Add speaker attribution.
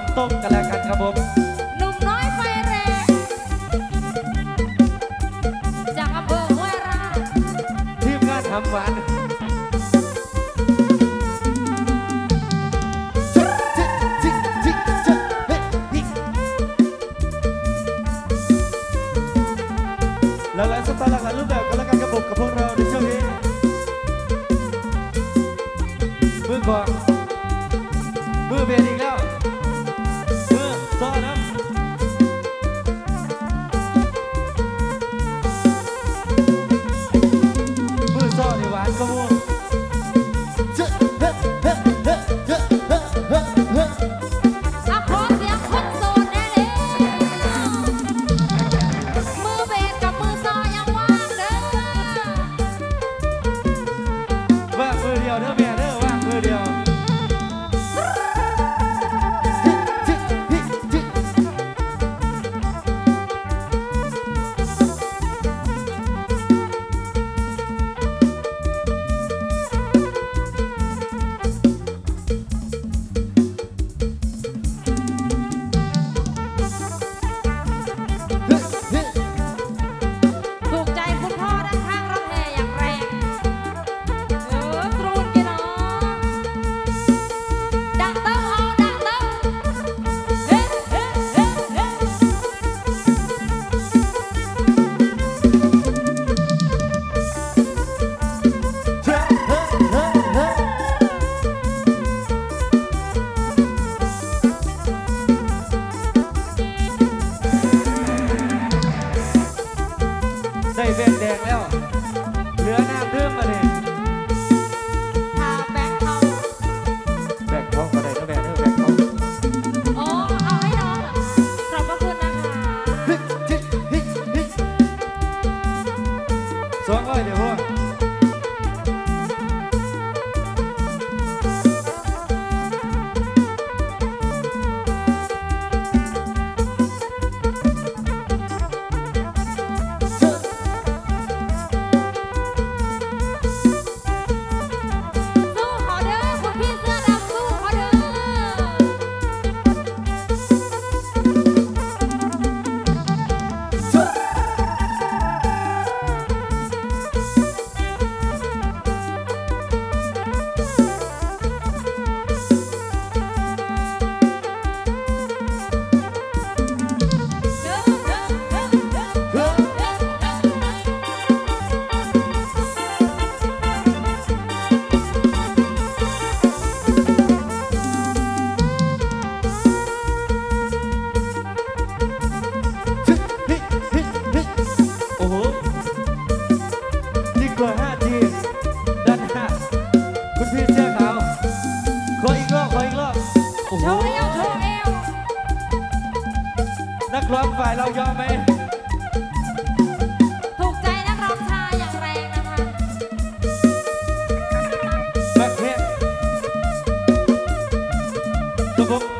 Speaker 1: อมต้มกันแล้วกันครับผม
Speaker 2: หนุ่มน้อยไฟแรง จากอำเภอห้วยราช
Speaker 1: ทีมงานทำหวานหลากหลายสไตล์หลากหลายรูปแบบกันแล้วกันกับผมกับพวกเราในช่วงนี้มือกอง มือซ้อนนะมือซ้อน ได้แว่นแดงแล้ว ร้องฝ่ายเรายอมไหม
Speaker 2: ถูกใจนักร้องชายอย่างแรงนะคะ
Speaker 1: แบ็คเทปกับผม